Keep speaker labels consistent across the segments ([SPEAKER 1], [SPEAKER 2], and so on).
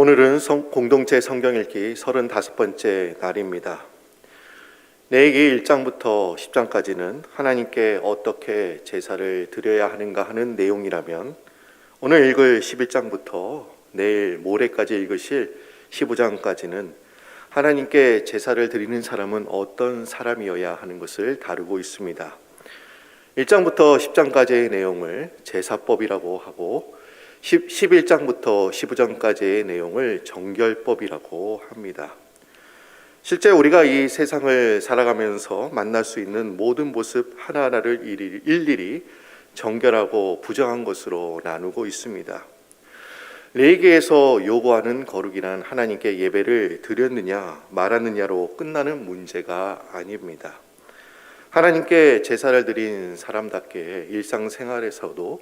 [SPEAKER 1] 오늘은 성- 공동체 성경 읽기 35번째 날입니다. 내기 1장부터 10장까지는 하나님께 어떻게 제사를 드려야 하는가 하는 내용이라면 오늘 읽을 11장부터 내일 모레까지 읽으실 15장까지는 하나님께 제사를 드리는 사람은 어떤 사람이어야 하는 것을 다루고 있습니다. 1장부터 10장까지의 내용을 제사법이라고 하고 10, 11장부터 15장까지의 내용을 정결법이라고 합니다. 실제 우리가 이 세상을 살아가면서 만날 수 있는 모든 모습 하나하나를 일일이, 정결하고 부정한 것으로 나누고 있습니다. 레이기에서 요구하는 거룩이란 하나님께 예배를 드렸느냐 말았느냐로 끝나는 문제가 아닙니다. 하나님께 제사를 드린 사람답게 일상생활에서도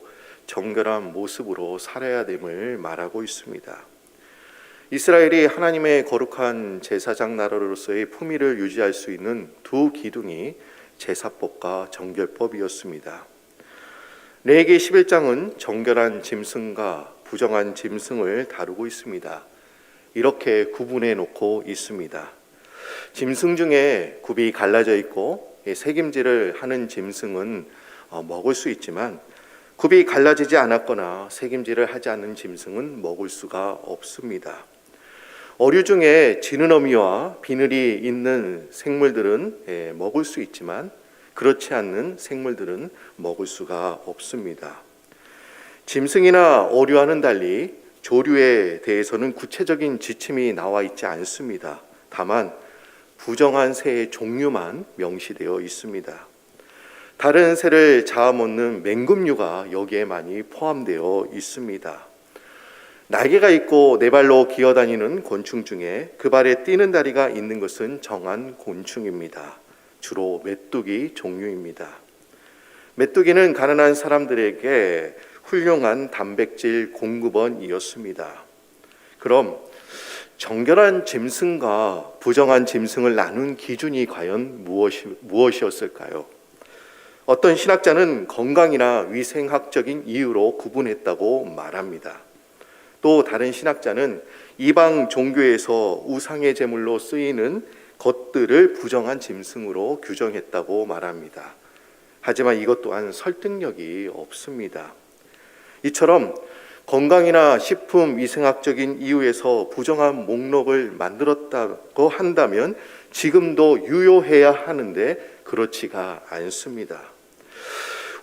[SPEAKER 1] 정결한 모습으로 살아야 됨을 말하고 있습니다. 이스라엘이 하나님의 거룩한 제사장 나라로서의 품위를 유지할 수 있는 두 기둥이 제사법과 정결법이었습니다. 레기 11장은 정결한 짐승과 부정한 짐승을 다루고 있습니다. 이렇게 구분해 놓고 있습니다. 짐승 중에 굽이 갈라져 있고 색임질을 하는 짐승은 어, 먹을 수 있지만 굽이 갈라지지 않았거나 색임질을 하지 않는 짐승은 먹을 수가 없습니다. 어류 중에 지는 어미와 비늘이 있는 생물들은 예, 먹을 수 있지만 그렇지 않는 생물들은 먹을 수가 없습니다. 짐승이나 어류와는 달리 조류에 대해서는 구체적인 지침이 나와 있지 않습니다. 다만 부정한 새의 종류만 명시되어 있습니다. 다른 새를 잡아먹는 맹금류가 여기에 많이 포함되어 있습니다. 날개가 있고 네 발로 기어다니는 곤충 중에 그 발에 뛰는 다리가 있는 것은 정한 곤충입니다. 주로 메뚜기 종류입니다. 메뚜기는 가난한 사람들에게 훌륭한 단백질 공급원이었습니다. 그럼 정결한 짐승과 부정한 짐승을 나눈 기준이 과연 무엇이, 무엇이었을까요? 어떤 신학자는 건강이나 위생학적인 이유로 구분했다고 말합니다. 또 다른 신학자는 이방 종교에서 우상의 제물로 쓰이는 것들을 부정한 짐승으로 규정했다고 말합니다. 하지만 이것 또한 설득력이 없습니다. 이처럼 건강이나 식품 위생학적인 이유에서 부정한 목록을 만들었다고 한다면 지금도 유효해야 하는데 그렇지가 않습니다.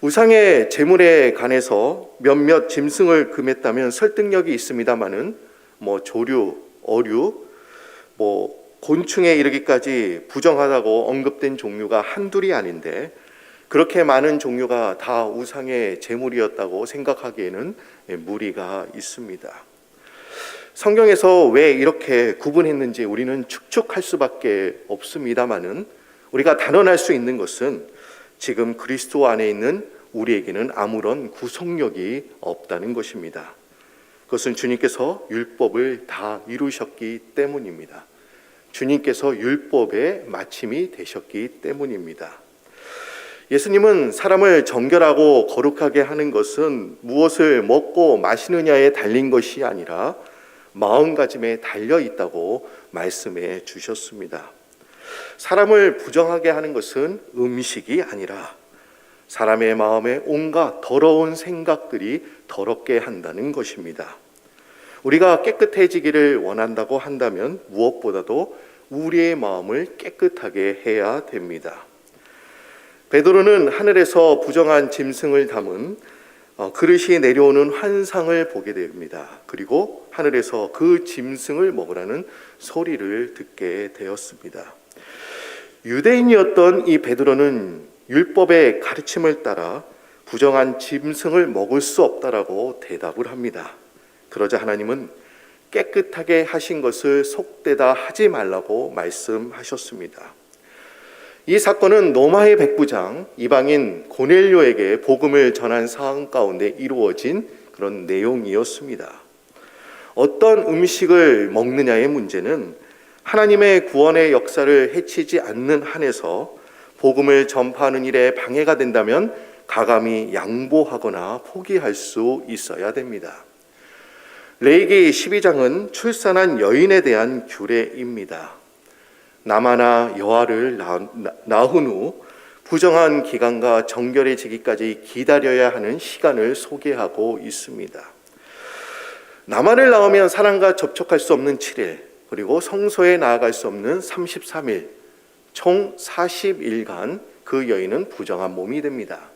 [SPEAKER 1] 우상의 제물에 관해서 몇몇 짐승을 금했다면 설득력이 있습니다만은 뭐 조류, 어류, 뭐 곤충에 이르기까지 부정하다고 언급된 종류가 한둘이 아닌데 그렇게 많은 종류가 다 우상의 제물이었다고 생각하기에는 무리가 있습니다. 성경에서 왜 이렇게 구분했는지 우리는 축축할 수밖에 없습니다만은 우리가 단언할 수 있는 것은 지금 그리스도 안에 있는 우리에게는 아무런 구속력이 없다는 것입니다. 그것은 주님께서 율법을 다 이루셨기 때문입니다. 주님께서 율법의 마침이 되셨기 때문입니다. 예수님은 사람을 정결하고 거룩하게 하는 것은 무엇을 먹고 마시느냐에 달린 것이 아니라 마음가짐에 달려 있다고 말씀해 주셨습니다. 사람을 부정하게 하는 것은 음식이 아니라 사람의 마음에 온갖 더러운 생각들이 더럽게 한다는 것입니다. 우리가 깨끗해지기를 원한다고 한다면 무엇보다도 우리의 마음을 깨끗하게 해야 됩니다. 베드로는 하늘에서 부정한 짐승을 담은 어, 그릇이 내려오는 환상을 보게 됩니다. 그리고 하늘에서 그 짐승을 먹으라는 소리를 듣게 되었습니다. 유대인이었던 이 베드로는 율법의 가르침을 따라 부정한 짐승을 먹을 수 없다라고 대답을 합니다. 그러자 하나님은 깨끗하게 하신 것을 속되다 하지 말라고 말씀하셨습니다. 이 사건은 노마의 백부장 이방인 고넬료에게 복음을 전한 상황 가운데 이루어진 그런 내용이었습니다. 어떤 음식을 먹느냐의 문제는 하나님의 구원의 역사를 해치지 않는 한에서 복음을 전파하는 일에 방해가 된다면 가감히 양보하거나 포기할 수 있어야 됩니다. 레이기 12장은 출산한 여인에 대한 규례입니다. 남아나 여아를 낳은 후 부정한 기간과 정결해지기까지 기다려야 하는 시간을 소개하고 있습니다. 남아를 낳으면 사람과 접촉할 수 없는 7일, 그리고 성소에 나아갈 수 없는 33일, 총 40일간 그 여인은 부정한 몸이 됩니다.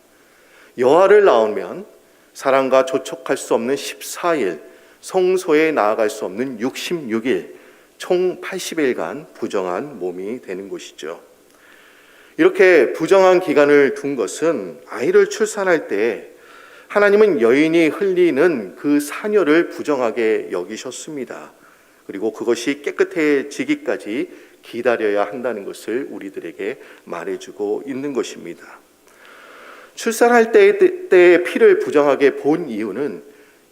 [SPEAKER 1] 여아를 낳으면 사람과 접촉할 수 없는 14일, 성소에 나아갈 수 없는 66일, 총 80일간 부정한 몸이 되는 것이죠. 이렇게 부정한 기간을 둔 것은 아이를 출산할 때 하나님은 여인이 흘리는 그 사녀를 부정하게 여기셨습니다. 그리고 그것이 깨끗해지기까지 기다려야 한다는 것을 우리들에게 말해주고 있는 것입니다. 출산할 때- 때의 피를 부정하게 본 이유는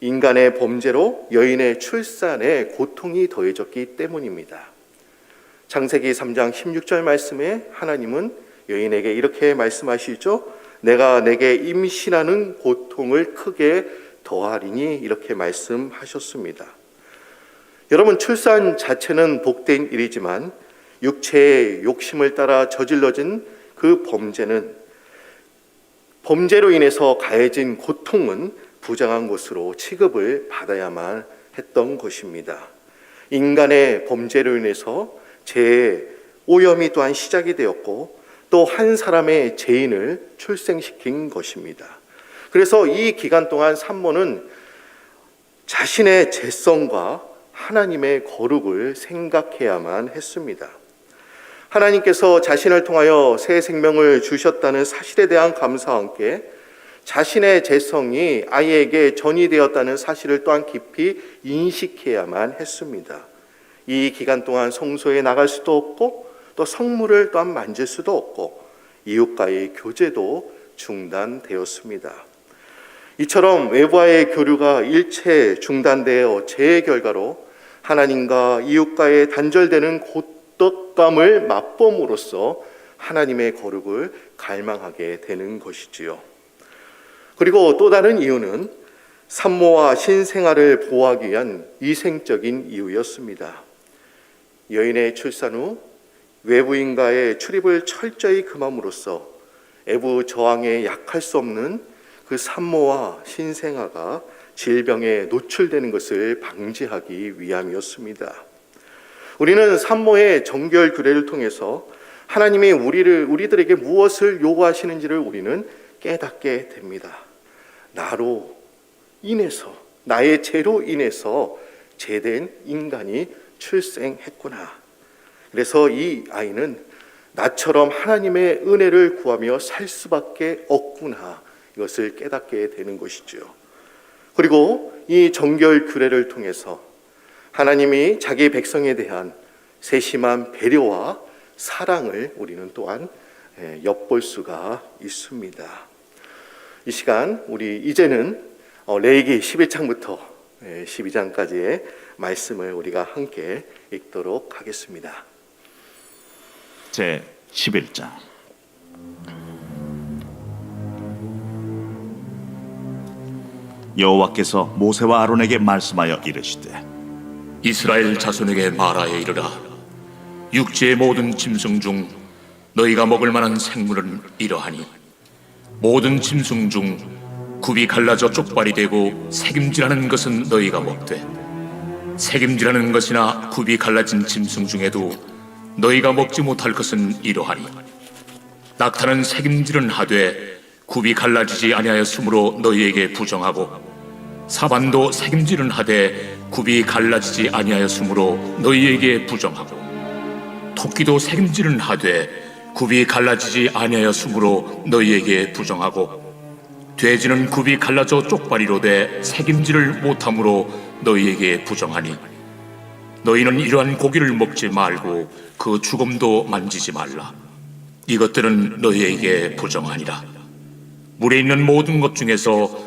[SPEAKER 1] 인간의 범죄로 여인의 출산에 고통이 더해졌기 때문입니다. 창세기 3장 16절 말씀에 하나님은 여인에게 이렇게 말씀하시죠. 내가 내게 임신하는 고통을 크게 더하리니 이렇게 말씀하셨습니다. 여러분 출산 자체는 복된 일이지만 육체의 욕심을 따라 저질러진 그 범죄는 범죄로 인해서 가해진 고통은 부정한 것으로 취급을 받아야만 했던 것입니다. 인간의 범죄로 인해서 죄의 오염이 또한 시작이 되었고 또 한 사람의 죄인을 출생시킨 것입니다. 그래서 이 기간 동안 산모는 자신의 죄성과 하나님의 거룩을 생각해야만 했습니다. 하나님께서 자신을 통하여 새 생명을 주셨다는 사실에 대한 감사와 함께 자신의 재성이 아이에게 전이되었다는 사실을 또한 깊이 인식해야만 했습니다. 이 기간 동안 성소에 나갈 수도 없고 또 성물을 또한 만질 수도 없고 이웃과의 교제도 중단되었습니다. 이처럼 외부와의 교류가 일체 중단되어 재해 결과로 하나님과 이웃과의 단절되는 고 독감을 맛봄으로써 하나님의 거룩을 갈망하게 되는 것이지요. 그리고 또 다른 이유는 산모와 신생아를 보호하기 위한 위생적인 이유였습니다. 여인의 출산 후 외부인과의 출입을 철저히 금함으로써 애부 저항에 약할 수 없는 그 산모와 신생아가 질병에 노출되는 것을 방지하기 위함이었습니다. 우리는 산모의 정결 규례를 통해서 하나님이 우리를 우리들에게 무엇을 요구하시는지를 우리는 깨닫게 됩니다. 나로 인해서 나의 죄로 인해서 죄된 인간이 출생했구나. 그래서 이 아이는 나처럼 하나님의 은혜를 구하며 살 수밖에 없구나. 이것을 깨닫게 되는 것이죠. 그리고 이 정결 규례를 통해서 하나님이 자기 백성에 대한 세심한 배려와 사랑을 우리는 또한 예, 엿볼 수가 있습니다. 이 시간 우리 이제는 어, 레이기 11장부터 12장까지의 말씀을 우리가 함께 읽도록 하겠습니다.
[SPEAKER 2] 제 11장 여호와께서 모세와 아론에게 말씀하여 이르시되
[SPEAKER 3] 이스라엘 자손에게 말하여 이르라. 육지의 모든 짐승 중 너희가 먹을 만한 생물은 이러하니 모든 짐승 중 굽이 갈라져 쪽발이 되고 색임질하는 것은 너희가 먹되 색임질하는 것이나 굽이 갈라진 짐승 중에도 너희가 먹지 못할 것은 이러하니 낙타는 색임질은 하되 굽이 갈라지지 아니하였으므로 너희에게 부정하고 사반도 색임질은 하되 굽이 갈라지지 아니하였으므로 너희에게 부정하고 토끼도 색임질은 하되 굽이 갈라지지 아니하였으므로 너희에게 부정하고 돼지는 굽이 갈라져 쪽발이로되 색임질을 못함으로 너희에게 부정하니 너희는 이러한 고기를 먹지 말고 그 죽음도 만지지 말라. 이것들은 너희에게 부정하니라. 물에 있는 모든 것 중에서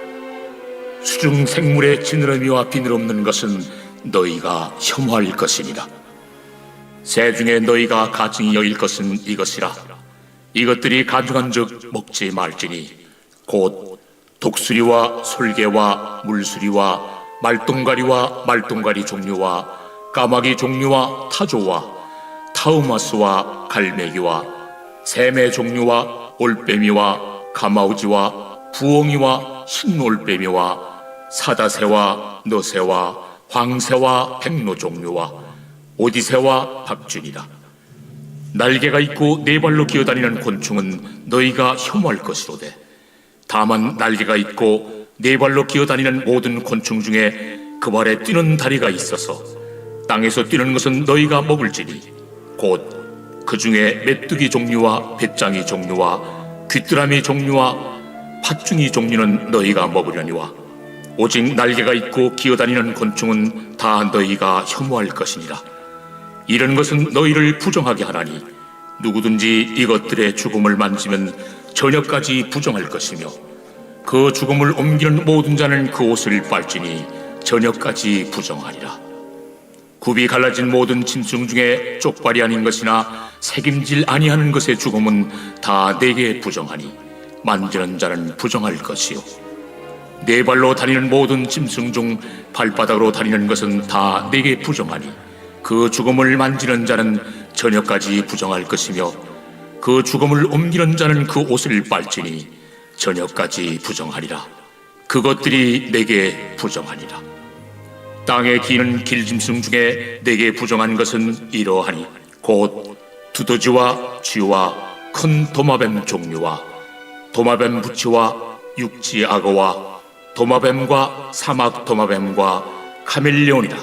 [SPEAKER 3] 수중 생물의 지느러미와 비늘 없는 것은 너희가 혐오할 것이니라. 새 중에 너희가 가증히 여길 것은 이것이라. 이것들이 가증한 즉 먹지 말지니 곧 독수리와 솔개와 물수리와 말똥가리와 말똥가리 종류와 까마귀 종류와 타조와 타우마스와 갈매기와 샘의 종류와 올빼미와 가마우지와 부엉이와 흰올빼미와 사다새와 너새와 황새와 백로 종류와 오디새와 박준이라 날개가 있고 네 발로 기어다니는 곤충은 너희가 혐오할 것이로되 다만 날개가 있고 네 발로 기어다니는 모든 곤충 중에 그 발에 뛰는 다리가 있어서 땅에서 뛰는 것은 너희가 먹을지니 곧 그 중에 메뚜기 종류와 배짱이 종류와 귀뚜라미 종류와 팥중이 종류는 너희가 먹으려니와 오직 날개가 있고 기어다니는 곤충은 다 너희가 혐오할 것이니라 이런 것은 너희를 부정하게 하나니 누구든지 이것들의 죽음을 만지면 저녁까지 부정할 것이며 그 죽음을 옮기는 모든 자는 그 옷을 빨지니 저녁까지 부정하리라. 굽이 갈라진 모든 짐승 중에 쪽발이 아닌 것이나 책임질 아니하는 것의 죽음은 다 내게 부정하니 만지는 자는 부정할 것이요. 네 발로 다니는 모든 짐승 중 발바닥으로 다니는 것은 다 내게 부정하니 그 죽음을 만지는 자는 저녁까지 부정할 것이며 그 죽음을 옮기는 자는 그 옷을 빨지니 저녁까지 부정하리라. 그것들이 내게 부정하니라. 땅에 기는 길짐승 중에 내게 부정한 것은 이러하니 곧 두더지와 쥐와 큰 도마뱀 종류와 도마뱀 부치와 육지 악어와 도마뱀과 사막 도마뱀과 카멜레온이라.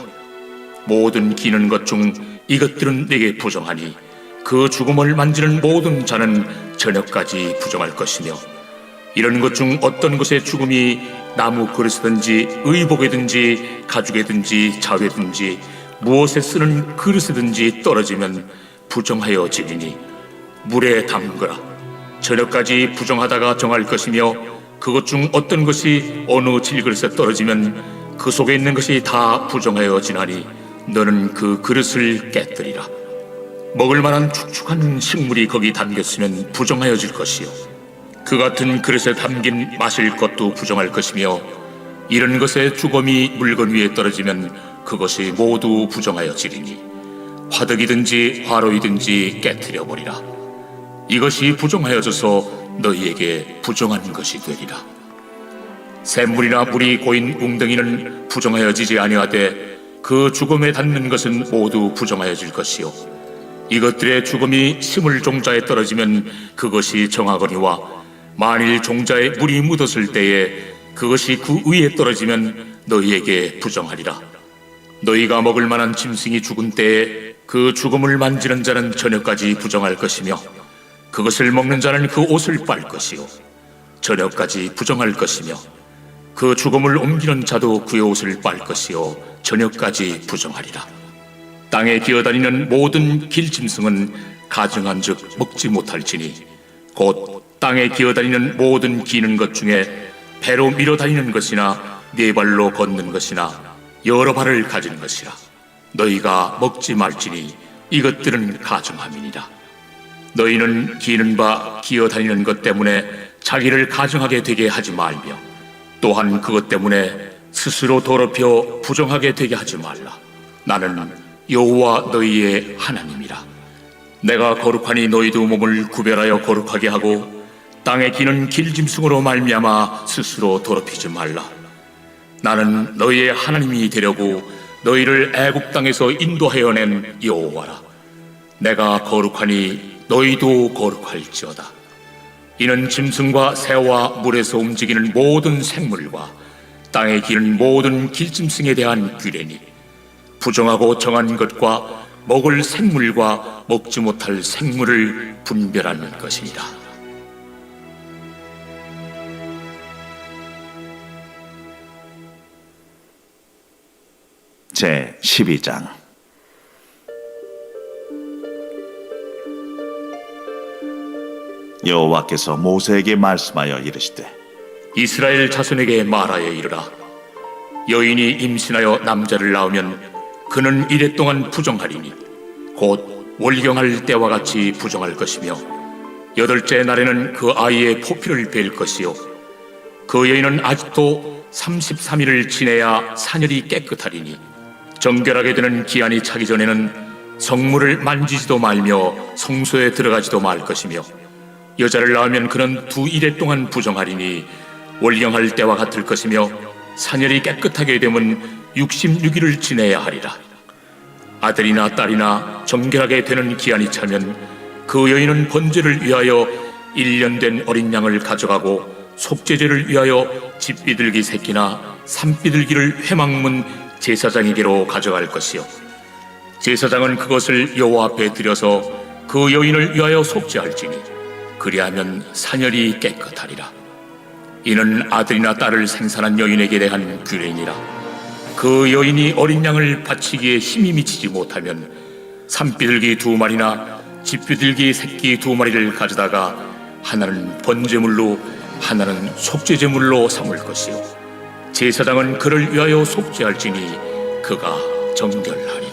[SPEAKER 3] 모든 기는 것 중 이것들은 내게 부정하니 그 죽음을 만지는 모든 자는 저녁까지 부정할 것이며 이런 것 중 어떤 것의 죽음이 나무 그릇이든지 의복이든지 가죽이든지 자회든지 무엇에 쓰는 그릇이든지 떨어지면 부정하여 지리니 물에 담그라. 저녁까지 부정하다가 정할 것이며 그것 중 어떤 것이 어느 질그릇에 떨어지면 그 속에 있는 것이 다 부정하여 지나니 너는 그 그릇을 깨뜨리라. 먹을 만한 축축한 식물이 거기 담겼으면 부정하여질 것이요. 그 같은 그릇에 담긴 마실 것도 부정할 것이며 이런 것의 주검이 물건 위에 떨어지면 그것이 모두 부정하여지리니 화덕이든지 화로이든지 깨뜨려 버리라. 이것이 부정하여져서 너희에게 부정한 것이 되리라 샘물이나 물이 고인 웅덩이는 부정하여지지 아니하되 그 죽음에 닿는 것은 모두 부정하여질 것이요 이것들의 죽음이 심을 종자에 떨어지면 그것이 정하거니와 만일 종자에 물이 묻었을 때에 그것이 그 위에 떨어지면 너희에게 부정하리라. 너희가 먹을 만한 짐승이 죽은 때에 그 죽음을 만지는 자는 저녁까지 부정할 것이며 그것을 먹는 자는 그 옷을 빨 것이요. 저녁까지 부정할 것이며 그 죽음을 옮기는 자도 그의 옷을 빨 것이요. 저녁까지 부정하리라. 땅에 기어다니는 모든 길짐승은 가증한즉 먹지 못할지니 곧 땅에 기어다니는 모든 기는 것 중에 배로 밀어다니는 것이나 네 발로 걷는 것이나 여러 발을 가진 것이라. 너희가 먹지 말지니 이것들은 가증함이니라 너희는 기는 바 기어 다니는 것 때문에 자기를 가증하게 되게 하지 말며 또한 그것 때문에 스스로 더럽혀 부정하게 되게 하지 말라 나는 여호와 너희의 하나님이라 내가 거룩하니 너희도 몸을 구별하여 거룩하게 하고 땅에 기는 길짐승으로 말미암아 스스로 더럽히지 말라. 나는 너희의 하나님이 되려고 너희를 애굽 땅에서 인도하여 낸 여호와라. 내가 거룩하니 너희도 거룩할지어다. 이는 짐승과 새와 물에서 움직이는 모든 생물과 땅에 기는 모든 길짐승에 대한 규례니 부정하고 정한 것과 먹을 생물과 먹지 못할 생물을 분별하는 것이니라.
[SPEAKER 2] 제 12장 여호와께서 모세에게 말씀하여 이르시되
[SPEAKER 3] 이스라엘 자손에게 말하여 이르라. 여인이 임신하여 남자를 낳으면 그는 이래 동안 부정하리니 곧 월경할 때와 같이 부정할 것이며 여덟째 날에는 그 아이의 포피를 벨 것이요. 그 여인은 아직도 33일을 지내야 사녀리 깨끗하리니 정결하게 되는 기한이 차기 전에는 성물을 만지지도 말며 성소에 들어가지도 말 것이며 여자를 낳으면 그는 두 일해 동안 부정하리니 월경할 때와 같을 것이며 사녀리 깨끗하게 되면 66일을 지내야 하리라. 아들이나 딸이나 정결하게 되는 기한이 차면 그 여인은 번제를 위하여 1년 된 어린 양을 가져가고 속죄제를 위하여 집비둘기 새끼나 산비둘기를 회막문 제사장에게로 가져갈 것이요. 제사장은 그것을 여호와 앞에 들여서 그 여인을 위하여 속죄할지니 그리하면 사녀리 깨끗하리라. 이는 아들이나 딸을 생산한 여인에게 대한 규례니라. 그 여인이 어린 양을 바치기에 힘이 미치지 못하면 산비둘기 두 마리나 집비둘기 새끼 두 마리를 가져다가 하나는 번제물로 하나는 속죄제물로 삼을 것이요. 제사장은 그를 위하여 속죄할지니 그가 정결하리